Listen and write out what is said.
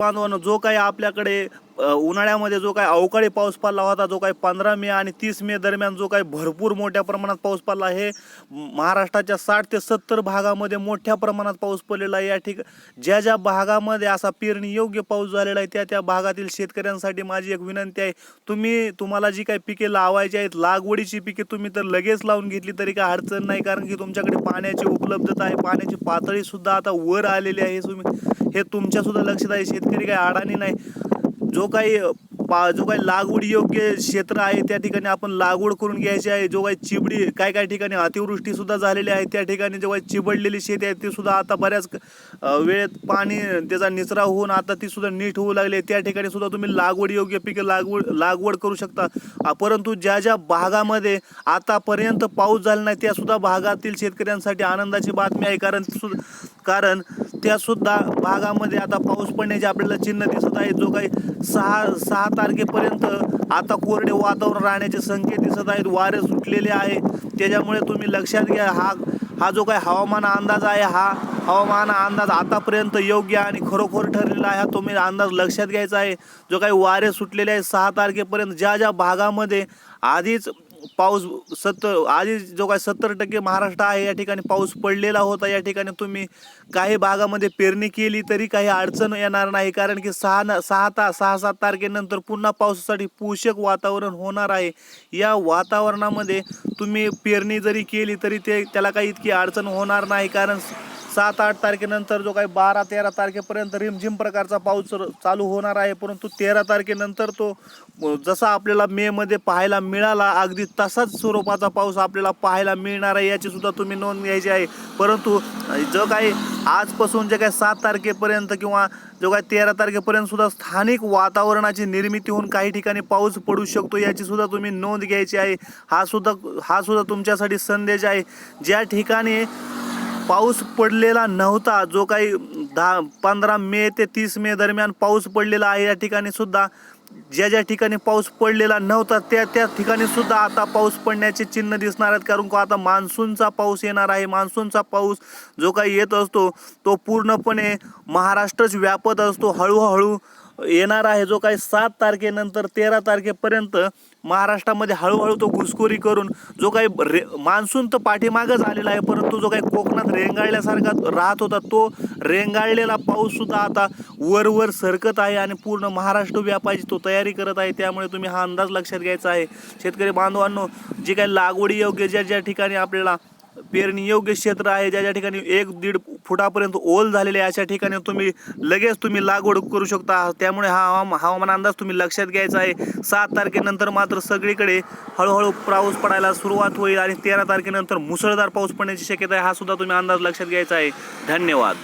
बांधवांनो जो काही आपल्याकडे उन्हाळ्यामध्ये जो काही अवकाळी पाऊस पडला होता जो काही पंधरा मे आणि तीस मे दरम्यान जो काही भरपूर मोठ्या प्रमाणात पाऊस पडला हे महाराष्ट्राच्या साठ ते सत्तर भागामध्ये मोठ्या प्रमाणात पाऊस पडलेला आहे. या ठिक ज्या ज्या भागामध्ये असा पेरणी योग्य पाऊस झालेला आहे त्या त्या भागातील शेतकऱ्यांसाठी माझी एक विनंती आहे. तुम्ही तुम्हाला जी काही पिके लावायची आहेत लागवडीची पिके तुम्ही तर लगेच लावून घेतली तरी काही अडचण नाही कारण की तुमच्याकडे पाण्याची उपलब्धता आहे पाण्याची पातळी सुद्धा आता वर आलेली आहे. तुम्ही हे तुमच्या सुद्धा लक्षात आहे शेतकरी काही अडाणी नाही. जो काही पा जो काही लागवड योग्य क्षेत्र आहे त्या ठिकाणी आपण लागवड करून घ्यायची आहे. जो काही चिबडी काय काय ठिकाणी अतिवृष्टी सुद्धा झालेली आहे. त्या ठिकाणी जो काही चिबडलेली शेती आहे ती सुद्धा आता बऱ्याच वेळेत पाणी त्याचा निचरा होऊन आता ती सुद्धा नीट होऊ लागली आहे. त्या ठिकाणी सुद्धा तुम्ही लागवड योग्य पिके लागवड लागवड करू शकता. परंतु ज्या ज्या भागामध्ये आतापर्यंत पाऊस झाला नाही त्या सुद्धा भागातील शेतकऱ्यांसाठी आनंदाची बातमी आहे. कारण सु- कारण त्या सुद्धा भागामध्ये आता पाऊस पडण्याचे आपल्याला चिन्ह दिसत आहे. जो काही सहा सहा तारखेपर्यंत आता कोरडे वातावरण राहण्याचे संकेत दिसत आहेत. वारे सुटलेले आहे. त्याच्यामुळे तुम्ही लक्षात घ्या हा हा जो काही हवामान अंदाज आहे हा हवामान अंदाज आतापर्यंत योग्य आणि खरोखर ठरलेला आहे हा तुम्ही अंदाज लक्षात घ्यायचा आहे. जो काही वारे सुटलेले आहे सहा तारखेपर्यंत ज्या ज्या भागामध्ये आधीच पाऊस सत्तर आधी जो काय सत्तर टक्के महाराष्ट्र आहे या ठिकाणी पाऊस पडलेला होता या ठिकाणी तुम्ही काही भागामध्ये पेरणी केली तरी काही अडचण येणार नाही कारण की सहा न सहा ता सहा सात तारखेनंतर पुन्हा पावसासाठी पोषक वातावरण होणार आहे. या वातावरणामध्ये तुम्ही पेरणी जरी केली तरी ते त्याला काही इतकी अडचण होणार नाही कारण सात आठ तारखेनंतर जो काही बारा तेरा तारखेपर्यंत रिमझिम प्रकारचा पाऊस चालू- चालू होणार आहे परंतु तेरा तारखेनंतर तो जसा आपल्याला मेमध्ये पाहायला मिळाला अगदी तसाच स्वरूपाचा पाऊस आपल्याला पाहायला मिळणार आहे याची सुद्धा तुम्ही नोंद घ्यायची आहे. परंतु जो काही आजपासून जे काही सात तारखेपर्यंत किंवा जो काही तेरा तारखेपर्यंत सुद्धा स्थानिक वातावरणाची निर्मिती होऊन काही ठिकाणी पाऊस पडू शकतो याची सुद्धा तुम्ही नोंद घ्यायची आहे. हा सुद्धा हा सुद्धा तुमच्यासाठी संदेश आहे. ज्या ठिकाणी पाऊस पडलेला नव्हता. जो काही दहा पंधरा मे ते तीस मे दरम्यान पाऊस पडलेला आहे या ठिकाणी सुद्धा ज्या ज्या ठिकाणी पाऊस पडलेला नव्हता त्या त्या ठिकाणी सुद्धा आता पाऊस पडण्याचे चिन्ह दिसणार आहेत. कारण का आता मान्सूनचा पाऊस येणार आहे. मान्सूनचा पाऊस जो काही येत असतो तो पूर्णपणे महाराष्ट्रच व्यापत असतो. हळूहळू येणार आहे जो काही सात तारखेनंतर तेरा तारखेपर्यंत महाराष्ट्रामध्ये हळूहळू तो घुसखोरी करून जो काही रे मान्सून तर पाठीमागं झालेला आहे परंतु जो काही कोकणात रेंगाळल्यासारखा राहत होता तो रेंगाळलेला पाऊससुद्धा आता वरवर सरकत आहे आणि पूर्ण महाराष्ट्र व्यापाची तो तयारी करत आहे. त्यामुळे तुम्ही हा अंदाज लक्षात घ्यायचा आहे. शेतकरी बांधवांनो जे काही लागवडी योग्य ज्या ज्या ठिकाणी आपल्याला पेरणी योग्य क्षेत्र आहे ज्या ज्या ठिकाणी एक दीड फुटापर्यंत ओल झालेले आहे अशा ठिकाणी तुम्ही लगेच तुम्ही लागवड करू शकता. त्यामुळे हा हवामा- हवामान अंदाज तुम्ही लक्षात घ्यायचा आहे. सात तारखेनंतर मात्र सगळीकडे हळूहळू पाऊस पडायला सुरुवात होईल आणि तेरा तारखेनंतर मुसळधार पाऊस पडण्याची शक्यता आहे हा सुद्धा तुम्ही अंदाज लक्षात घ्यायचा आहे. धन्यवाद.